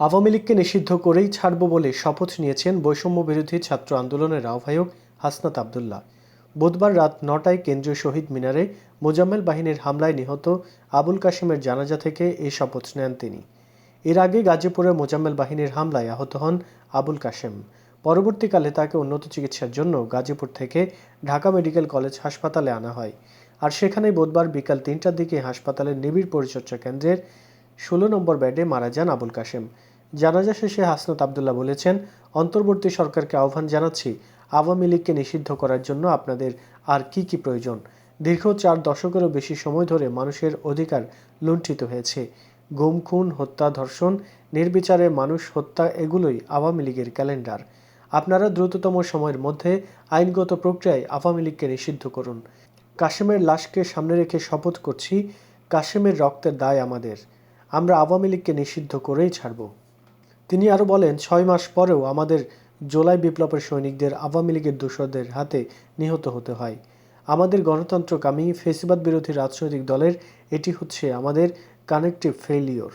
আওয়ামী লীগকে নিষিদ্ধ করেই ছাড়ব বলে শপথ নিয়েছেন বৈষম্য বিরোধী ছাত্র আন্দোলনের আহ্বায়ক হাসনাত আবদুল্লাহ। বুধবার রাত নটায় কেন্দ্রীয় শহীদ মিনারে মোজাম্মেল বাহিনীর হামলায় নিহত আবুল কাশেমের জানাজা থেকে এই শপথ নেন তিনি। এর আগে গাজীপুরে মোজাম্মেল বাহিনীর হামলায় আহত হন আবুল কাশেম। পরবর্তীকালে তাকে উন্নত চিকিৎসার জন্য গাজীপুর থেকে ঢাকা মেডিকেল কলেজ হাসপাতালে আনা হয়। আর সেখানেই বুধবার বিকাল তিনটার দিকে হাসপাতালের নিবিড় পরিচর্যা কেন্দ্রের ষোলো নম্বর বেডে মারা যান আবুল কাশেম। জানাজা শেষে হাসনাত আবদুল্লাহ বলেছেন, অন্তর্বর্তী সরকারকে আহ্বান জানাচ্ছি, আওয়ামী লীগকে নিষিদ্ধ করার জন্য আপনাদের আর কি কি প্রয়োজন? দীর্ঘ চার দশকেরও বেশি সময় ধরে মানুষের অধিকার লুণ্ঠিত হয়েছে। গুম, খুন, হত্যা, ধর্ষণ, নির্বিচারে মানুষ হত্যা এগুলোই আওয়ামী লীগের ক্যালেন্ডার। আপনারা দ্রুততম সময়ের মধ্যে আইনগত প্রক্রিয়ায় আওয়ামী লীগকে নিষিদ্ধ করুন। কাশেমের লাশকে সামনে রেখে শপথ করছি, কাশেমের রক্তের দায় আমাদের। আমরা আওয়ামী লীগকে নিষিদ্ধ করেই ছাড়ব। তিনি আরও বলেন, ছয় মাস পরেও আমাদের জোলাই বিপ্লবের সৈনিকদের আওয়ামী লীগের দোষদের হাতে নিহত হতে হয়। আমাদের গণতন্ত্রকামী ফেসিবাদ বিরোধী রাজনৈতিক দলের এটি হচ্ছে আমাদের কানেকটিভ ফেলিওর